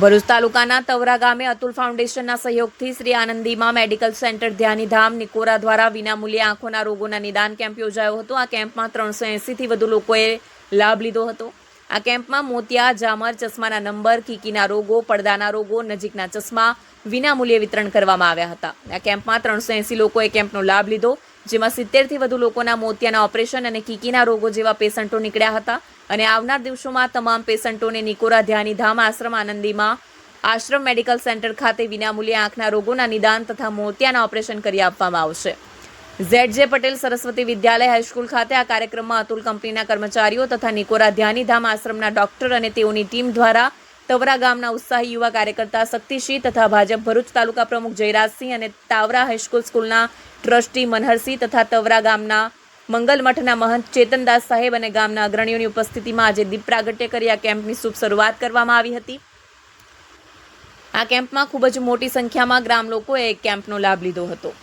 ભરૂચ તાલુકાના તવરા ગામે અતુલ ફાઉન્ડેશનના સહયોગથી શ્રી આનંદીમાં મેડિકલ સેન્ટર ધ્યાનીધામ નિકોરા દ્વારા વિનામૂલ્યે આંખોના રોગોના નિદાન કેમ્પ યોજાયો હતો. આ કેમ્પમાં ત્રણસો એંસીથી વધુ લોકોએ લાભ લીધો હતો. આ કેમ્પમાં મોતિયા, જામર, ચશ્માના નંબર, કીકીના રોગો, પડદાના રોગો, નજીકના ચશ્મા વિનામૂલ્યે વિતરણ કરવામાં આવ્યા હતા. આ કેમ્પમાં ત્રણસો એંસી લોકોએ કેમ્પનો લાભ લીધો, જેમાં સિત્તેરથી વધુ લોકોના મોતિયાના ઓપરેશન અને કીકીના રોગો જેવા પેશન્ટો નીકળ્યા હતા અને આવનાર દિવસોમાં તમામ પેશન્ટોને નિકોરા ધ્યાની ધામ આશ્રમ આનંદીમાં આશ્રમ મેડિકલ સેન્ટર ખાતે વિનામૂલ્યે આંખના રોગોના નિદાન તથા મોતિયાના ઓપરેશન કરી આપવામાં આવશે. ઝેડ જે પટેલ સરસ્વતી વિદ્યાલય હાઈસ્કૂલ ખાતે આ કાર્યક્રમમાં અતુલ કંપનીના કર્મચારીઓ તથા નિકોરા ધ્યાનીધામ આશ્રમના ડોક્ટર અને તેઓની ટીમ દ્વારા તવરા ગામના ઉત્સાહી યુવા કાર્યકર્તા શક્તિસિંહ તથા ભાજપ ભરૂચ તાલુકા પ્રમુખ જયરાજસિંહ અને તાવરા હાઈસ્કૂલ સ્કૂલના ટ્રસ્ટી મનહરસિંહ તથા તવરા ગામના મંગલમઠના મહંત ચેતનદાસ સાહેબ અને ગામના અગ્રણીઓની ઉપસ્થિતિમાં આજે દીપ પ્રાગટ્ય કરી આ કેમ્પની શુભ શરૂઆત કરવામાં આવી હતી. આ કેમ્પમાં ખૂબ જ મોટી સંખ્યામાં ગ્રામ લોકોએ કેમ્પનો લાભ લીધો હતો.